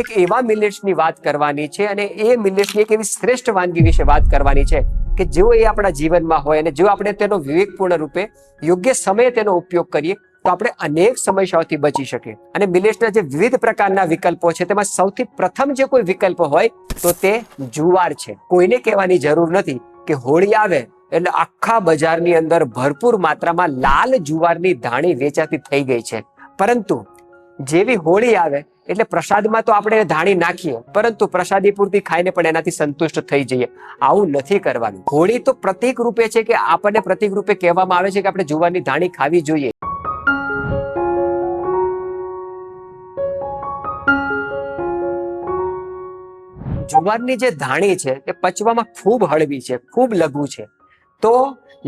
એક એવા મિલેટ્સની વાત કરવાની છે અને એ મિલેટ્સની એક એવી શ્રેષ્ઠ વાનગી વિશે વાત કરવાની છે કે જો એ આપણા જીવનમાં હોય અને જો આપણે તેનો વિવેકપૂર્ણ રૂપે યોગ્ય સમયે તેનો ઉપયોગ કરીએ, તો આપણે અનેક સમસ્યાઓથી બચી શકીએ. અને મિલેટ્સના જે વિવિધ પ્રકારના વિકલ્પો છે, તેમાં સૌથી પ્રથમ જે કોઈ વિકલ્પ હોય, તો તે જુવાર છે. કોઈને કહેવાની જરૂર નથી કે હોળી આવે એટલે આખા બજારની અંદર ભરપૂર માત્રામાં લાલ જુવારની ધાણી વેચાતી થઈ ગઈ છે. પરંતુ જેવી હોળી આવે એટલે પ્રસાદમાં તો આપણે ધાણી નાખીએ, પરંતુ પ્રસાદી પૂરતી ખાઈને પણ એનાથી સંતુષ્ટ થઈ જઈએ. આવું નથી કરવાનું. હોળી તો પ્રતિક રૂપે છે કે આપણને પ્રતિક રૂપે કહેવામાં આવે છે કે આપણે જુવારની ધાણી ખાવી જોઈએ. જુવારની જે ધાણી છે તે પચવામાં ખૂબ હળવી છે, ખૂબ લઘુ છે. તો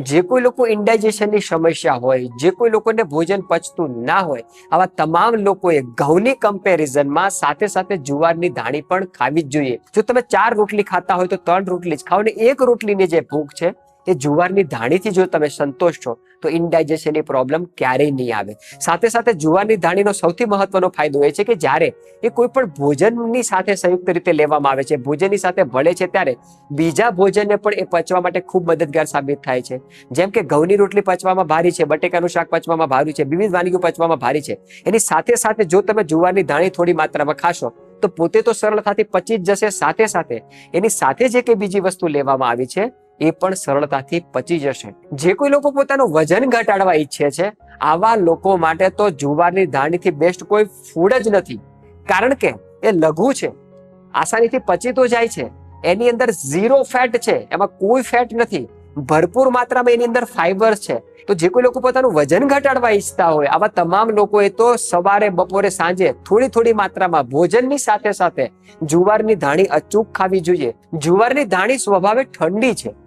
જે કોઈ લોકો ઇન્ડાઇજેશનની સમસ્યા હોય, જે કોઈ લોકોને ભોજન પચતું ના હોય, આવા તમામ લોકોએ ઘઉંની કમ્પેરિઝનમાં સાથે સાથે જુવારની ધાણી પણ ખાવી જ જોઈએ. જો તમે ચાર રોટલી ખાતા હોય તો ત્રણ રોટલી જ ખાઓ ને એક રોટલીની જે ભૂખ છે, એ જુવારની ધાણીથી જો તમે સંતોષ છો તો ઇન્ડાઇજેશનની પ્રોબ્લેમ ક્યારેય નહીં આવે. સાથે સાથે જુવારની ધાણીનો સૌથી મહત્વનો ફાયદો એ છે કે જ્યારે એ કોઈ પણ ભોજનની સાથે સંયુક્ત રીતે લેવામાં આવે છે, ભોજનની સાથે ભળે છે ત્યારે બીજા ભોજનને પણ એ પચવા માટે ખૂબ મદદગાર સાબિત થાય છે. જેમ કે ઘઉંની રોટલી પચવામાં ભારી છે, બટેકાનું શાક પચવામાં ભારું છે, વિવિધ વાનગીઓ પચવામાં ભારી છે. એની સાથે સાથે જો તમે જુવારની ધાણી થોડી માત્રામાં ખાશો, તો પોતે તો સરળતાથી પચી જ જશે. સાથે સાથે એની સાથે જે કે બીજી વસ્તુ લેવામાં આવી છે એ પણ સરળતાથી પચી જશે. જે કોઈ લોકો પોતાનું વજન ઘટાડવા ઈચ્છે છે, આવા લોકો માટે તો જુવારની ધાણીથી બેસ્ટ કોઈ ફૂડ જ નથી. કારણ કે એ લઘુ છે. આસાનીથી પચી તો જાય છે. એની અંદર ઝીરો ફેટ છે. એમાં કોઈ ફેટ નથી. ભરપૂર માત્રામાં એની અંદર ફાઈબર છે. તો જે કોઈ લોકો પોતાનું વજન ઘટાડવા ઈચ્છતા હોય, આવા તમામ લોકોએ તો સવારે, બપોરે, સાંજે થોડી થોડી માત્રામાં ભોજનની સાથે સાથે જુવારની ધાણી અચૂક ખાવી જોઈએ. જુવારની ધાણી સ્વભાવે ઠંડી છે.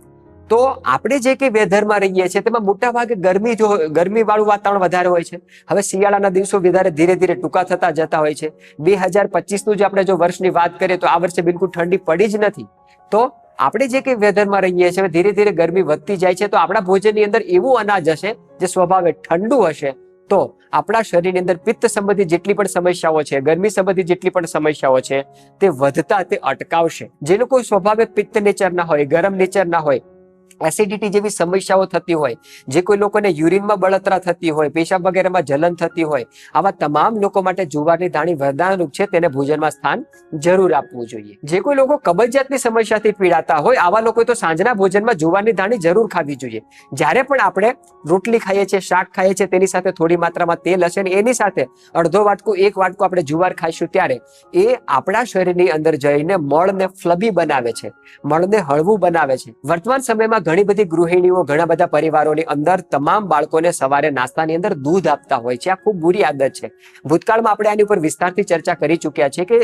તો આપણે જે કે વેધરમાં રહીએ છીએ, તેમાં મોટા ભાગે ગરમી જો ગરમી વાળું વાતાવરણ વધારે હોય છે. હવે શિયાળાના દિવસો વધારે ધીરે ધીરે ટૂંકા થતા જતા હોય છે. બે હજાર પચીસનું જે આપણે જો વર્ષની વાત કરીએ, તો આ વર્ષે બિલકુલ ઠંડી પડી જ નથી. તો આપણે જે કંઈ વેધરમાં રહીએ છીએ ધીરે ધીરે ગરમી વધતી જાય છે, તો આપણા ભોજનની અંદર એવું અનાજ હશે, જે સ્વભાવે ઠંડુ હશે. તો આપણા શરીરની અંદર પિત્ત સંબંધિત જેટલી પણ સમસ્યાઓ છે, ગરમી સંબંધિત જેટલી પણ સમસ્યાઓ છે, તે વધતા, તે અટકાવશે. જે લોકો સ્વભાવે પિત્ત નેચરના હોય, ગરમ નેચરના હોય એસિડિટી જેવી સમસ્યાઓ થતી હોય, જે કોઈ લોકોને યુરિનમાં બળતરા થતી હોય, પેશાબ વગેરેમાં જલન થતી હોય, આવા તમામ લોકો માટે જુવારની ધાણી વરદાનરૂપ છે, તેને ભોજનમાં સ્થાન જરૂર આપવું જોઈએ. જે કોઈ લોકો કબજિયાતની સમસ્યાથી પીડાતા હોય, આવા લોકો તો સાંજના ભોજનમાં જુવારની ધાણી જરૂર ખાવી જોઈએ. જ્યારે પણ આપણે રોટલી ખાઈએ છીએ, શાક ખાઈએ છીએ, તેની સાથે થોડી માત્રામાં તેલ હશે ને એની સાથે અડધો વાટકો, એક વાટકો આપણે જુવાર ખાઈશું ત્યારે એ આપણા શરીરની અંદર જઈને મળને ફ્લબી બનાવે છે, મળને હળવું બનાવે છે. વર્તમાન સમયમાં ઘણી બધી ગૃહિણીઓ, ઘણા બધા પરિવારોની અંદર તમામ બાળકોને સવારે નાસ્તાની અંદર દૂધ આપતા હોય છે. આ ખૂબ બુરી આદત છે. ભૂતકાળમાં આપણે આની ઉપર વિસ્તારથી ચર્ચા કરી ચૂક્યા છે કે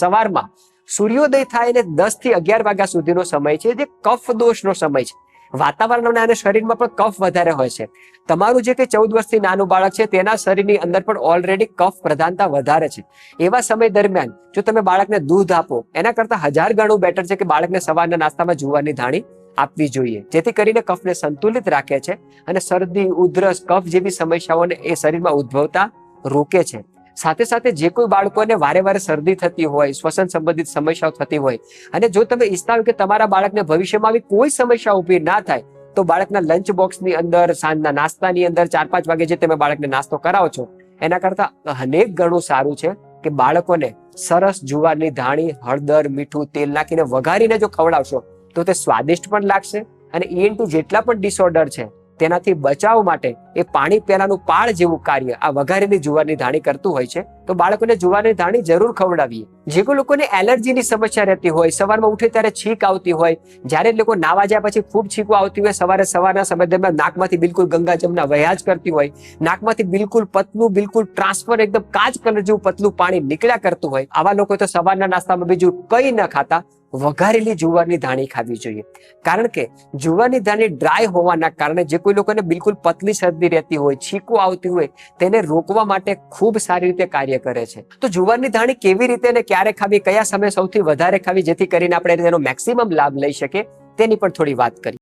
સવારમાં સૂર્યોદય થાય ને દસથી અગિયાર વાગ્યા સુધીનો સમય છે, જે કફ દોષનો સમય છે. વાતાવરણ અને શરીરમાં પણ કફ વધારે હોય છે. તમારું જે કે ચૌદ વર્ષથી નાનું બાળક છે, તેના શરીરની અંદર પણ ઓલરેડી કફ પ્રધાનતા વધારે છે. એવા સમય દરમિયાન જો તમે બાળકને દૂધ આપો, એના કરતા હજાર ગણું બેટર છે કે બાળકને સવારના નાસ્તામાં જુવારની ધાણી. આપવી જોઈએ. જેથી કરીને કફને સંતુલિત રાખે છે અને શરદી, ઉધરસ, કફ જેવી સમસ્યાઓને એ શરીરમાં ઉદ્ભવતા રોકે છે. સાથે સાથે જે કોઈ બાળકોને વારે વારે શરદી થતી હોય, શ્વસન સંબંધિત સમસ્યાઓ થતી હોય અને જો તમે ઈચ્છતા હોય કે તમારા બાળકને ભવિષ્યમાં આવી કોઈ સમસ્યા ઊભી ના થાય, તો બાળકના લંચ બોક્સની અંદર, સાંજના નાસ્તાની અંદર ચાર પાંચ વાગે જે તમે બાળકને નાસ્તો કરાવો છો, એના કરતા અનેક ગણું સારું છે કે બાળકોને સરસ જુવારની ધાણી, હળદર, મીઠું, તેલ નાખીને વઘારીને જો ખવડાવશો તો તે સ્વાદિષ્ટ પણ લાગશે અને ઈએન ટુ જેટલા પણ ડિસઓર્ડર છે, તેનાથી બચાવ માટે એ પાણી પહેલાનું પાળ જેવું કાર્ય આ વઘારેલી જુવારની ધાણી કરતું હોય છે, તો બાળકોને જુવારની ધાણી જરૂર ખવડાવીએ. જે લોકોને એલર્જીની સમસ્યા રહેતી હોય, સવારમાં ઉઠે ત્યારે છીંક આવતી હોય, જ્યારે લોકો નાવા જાય પછી ખૂબ છીંકો આવતી હોય, સવારે સવારના સમય દરમિયાન નાકમાંથી બિલકુલ ગંગા જમના વહ્યા કરતી હોય, નાકમાંથી બિલકુલ પતલું, બિલકુલ ટ્રાન્સફર એકદમ કાચ કલર જેવું પતલું પાણી નીકળ્યા કરતું હોય, આવા લોકો તો સવારના નાસ્તામાં બીજું કઈ ન ખાતા, વઘારેલી જુવારની ધાણી ખાવી જોઈએ. કારણ કે જુવારની ધાણી ડ્રાય હોવાના કારણે જે કોઈ લોકોને બિલકુલ પતલી શરદી રહેતી હોય, છીકો આવતી હોય, તેને રોકવા માટે ખૂબ સારી રીતે કાર્ય કરે છે. તો જુવારની ધાણી કેવી રીતે અને ક્યારે ખાવી, કયા સમયે સૌથી વધારે ખાવી, જેથી કરીને આપણે તેનો મેક્સિમમ લાભ લઈ શકીએ, તેની પણ થોડી વાત કરી.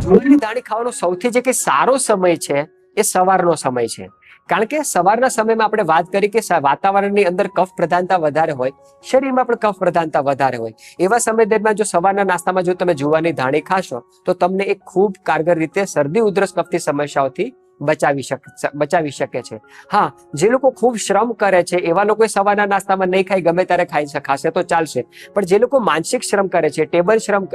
જુવારની દાણી ખાવાનો સૌથી જે કે સારો સમય છે એ સવારનો સમય છે. કારણ કે સવારના સમયમાં આપણે વાત કરી કે વાતાવરણની અંદર કફ પ્રધાનતા વધારે હોય, શરીરમાં પણ કફ પ્રધાનતા વધારે હોય. એવા સમય દરમિયાન જો સવારના નાસ્તામાં જો તમે જુવારની ધાણી ખાશો, તો તમને એક ખૂબ કારગર રીતે શરદી ઉધરસ કફની સમસ્યાઓથી બચાવી શકે બચાવી શકે છે. હા, જે લોકો ખૂબ શ્રમ કરે છે એવા લોકો સવારના નાસ્તામાં નહીં ખાઈ ગમે ત્યારે ખાઈ ખાશે તો ચાલશે. પણ જે લોકો માનસિક શ્રમ કરે છે, ટેબલ શ્રમ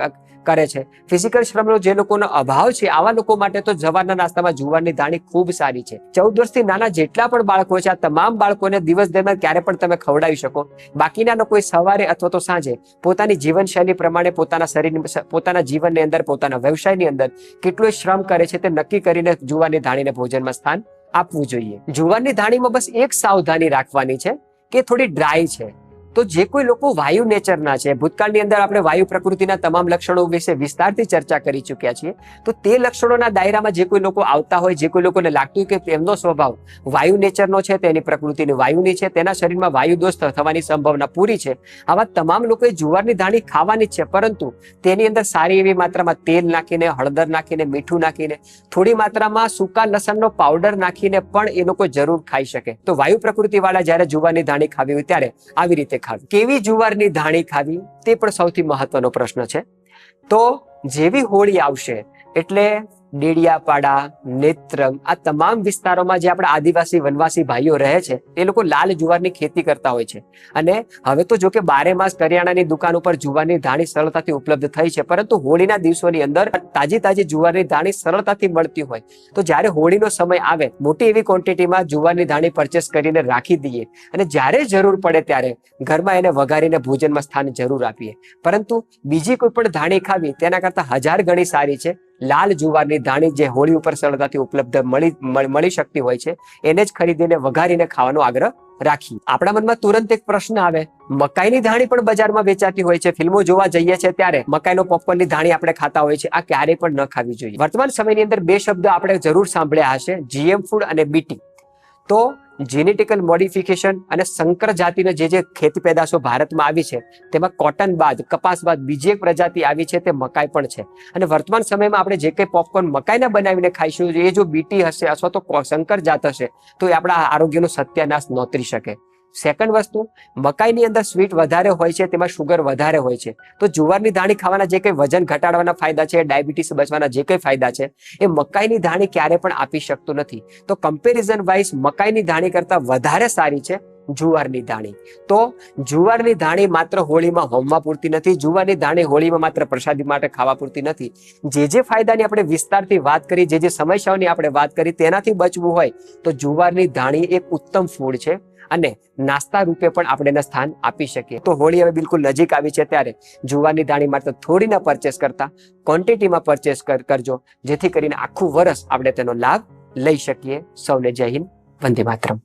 કરે છે, ફિઝિકલ શ્રમનો જે લોકોનો અભાવ છે, આવા લોકો માટે તો જવારના નાસ્તામાં જુવારની ધાણી ખૂબ સારી છે. ચૌદ વર્ષથી નાના જેટલા પણ બાળકો છે, આ તમામ બાળકોને દિવસ દરમિયાન ક્યારે પણ તમે ખવડાવી શકો. બાકીના લોકોએ સવારે અથવા તો સાંજે પોતાની જીવનશૈલી પ્રમાણે પોતાના શરીર પોતાના જીવનની અંદર, પોતાના વ્યવસાયની અંદર કેટલો શ્રમ કરે છે તે નક્કી કરીને જુવારની ધાણીને ભોજનમાં સ્થાન આપવું જોઈએ. જુવારની ધાણીમાં બસ એક સાવધાની રાખવાની છે કે થોડી ડ્રાય છે. તો જે કોઈ લોકો વાયુ નેચરના છે, ભૂતકાળની અંદર આપણે વાયુ પ્રકૃતિના તમામ લક્ષણો વિશે વિસ્તારથી ચર્ચા કરી ચૂક્યા છીએ, તો તે લક્ષણોના દાયરામાં જે કોઈ લોકો આવતા હોય, જે કોઈ લોકોને લાગતું કે તેમનો સ્વભાવ વાયુ નેચરનો છે, તેની પ્રકૃતિની વાયુની છે, તેના શરીરમાં વાયુ દોષ થવાની સંભાવના પૂરી છે, આવા તમામ લોકોએ જુવારની ધાણી ખાવાની જ છે, પરંતુ તેની અંદર સારી એવી માત્રામાં તેલ નાખીને, હળદર નાખીને, મીઠું નાખીને, થોડી માત્રામાં સૂકા લસણનો પાવડર નાખીને પણ એ લોકો જરૂર ખાઈ શકે. તો વાયુ પ્રકૃતિવાળા જ્યારે જુવારની ધાણી ખાવી હોય ત્યારે આવી રીતે ખાવી. કેવી જુવારની ધાણી ખાવી તે પણ સૌથી મહત્વનો પ્રશ્ન છે. તો જેવી હોળી આવશે એટલે ડેડિયાપાડા નેત્રમ આ તમામ વિસ્તારોમાં જે આપણા આદિવાસી, વનવાસી ભાઈઓ રહે છે, એ લોકો લાલ જુવારની ખેતી કરતા હોય છે. અને હવે તો જો કે બારે માસ કરિયાણાની દુકાન ઉપર જુવારની ધાણી સરળતાથી ઉપલબ્ધ થઈ છે, પરંતુ હોળીના દિવસોની અંદર તાજી તાજી જુવારની ધાણી સરળતાથી મળતી હોય. તો જ્યારે હોળીનો સમય આવે, મોટી એવી ક્વોન્ટિટીમાં જુવારની ધાણી પરચેસ કરીને રાખી દઈએ. અને જ્યારે જરૂર પડે ત્યારે ઘરમાં એને વઘારીને ભોજનમાં સ્થાન જરૂર આપીએ. પરંતુ બીજી કોઈ પણ ધાણી ખાવી, તેના કરતાં હજાર ગણી સારી છે. લાલ જુવારની ધાણી જે હોળી ઉપર સરળતાથી ઉપલબ્ધ મળી મળી શકતી હોય છે, એને જ ખરીદીને વઘારીને ખાવાનો આગ્રહ રાખી. આપણા મનમાં તુરંત એક પ્રશ્ન આવે, મકાઈની ધાણી પણ બજારમાં વેચાતી હોય છે, ફિલ્મો જોવા જઈએ છે ત્યારે મકાઈનો પોપકોર્નની ધાણી આપણે ખાતા હોય છે, આ ક્યારેય પણ ન ખાવી જોઈએ. વર્તમાન સમયની અંદર બે શબ્દ આપણે જરૂર સાંભળ્યા હશે, જીએમ ફૂડ અને બીટી. તો જેનેટિકલ મોડિફિકેશન અને સંકર જાતિના જે જે ખેતી પેદાશો ભારતમાં આવી છે, તેમાં કોટન બાદ કપાસ બાદ બીજી એક પ્રજાતિ આવી છે, તે મકાઈ પણ છે. અને વર્તમાન સમયમાં આપણે જે કંઈ પોપકોર્ન મકાઈના બનાવીને ખાઈશું, એ જો બીટી હશે અથવા તો સંકર જાત હશે, તો એ આપણા આરોગ્યનો સત્યાનાશ નોતરી શકે. સેકન્ડ વસ્તુ, મકાઈની અંદર સ્વીટ વધારે હોય છે, તેમાં શુગર વધારે હોય છે. તો જુવારની ધાણી ખાવાના જે કંઈ વજન ઘટાડવાના ફાયદા છે, ડાયાબિટીસ બચવાના જે કંઈ ફાયદા છે, એ મકાઈની ધાણી ક્યારે પણ આપી શકતું નથી. તો કમ્પેરિઝન વાઇઝ મકાઈની ધાણી કરતાં વધારે સારી છે જુવારની ધાણી. તો જુવારની ધાણી માત્ર હોળીમાં હોમવા પૂરતી નથી, જુવારની ધાણી હોળીમાં માત્ર પ્રસાદી માટે ખાવા પૂરતી નથી. જે જે ફાયદાની આપણે વિસ્તારથી વાત કરી, જે જે સમસ્યાઓની આપણે વાત કરી, તેનાથી બચવું હોય, તો જુવારની ધાણી એક ઉત્તમ ફૂડ છે અને નાસ્તા રૂપે પણ આપણે એને સ્થાન આપી શકીએ. તો હોળી હવે બિલકુલ નજીક આવી છે ત્યારે જુવારની દાણી માત્ર થોડીના પરચેસ કરતા ક્વોન્ટિટીમાં પરચેસ કરજો, જેથી કરીને આખું વર્ષ આપણે તેનો લાભ લઈ શકીએ. સૌને જય હિન્દ, વંદે માતરમ.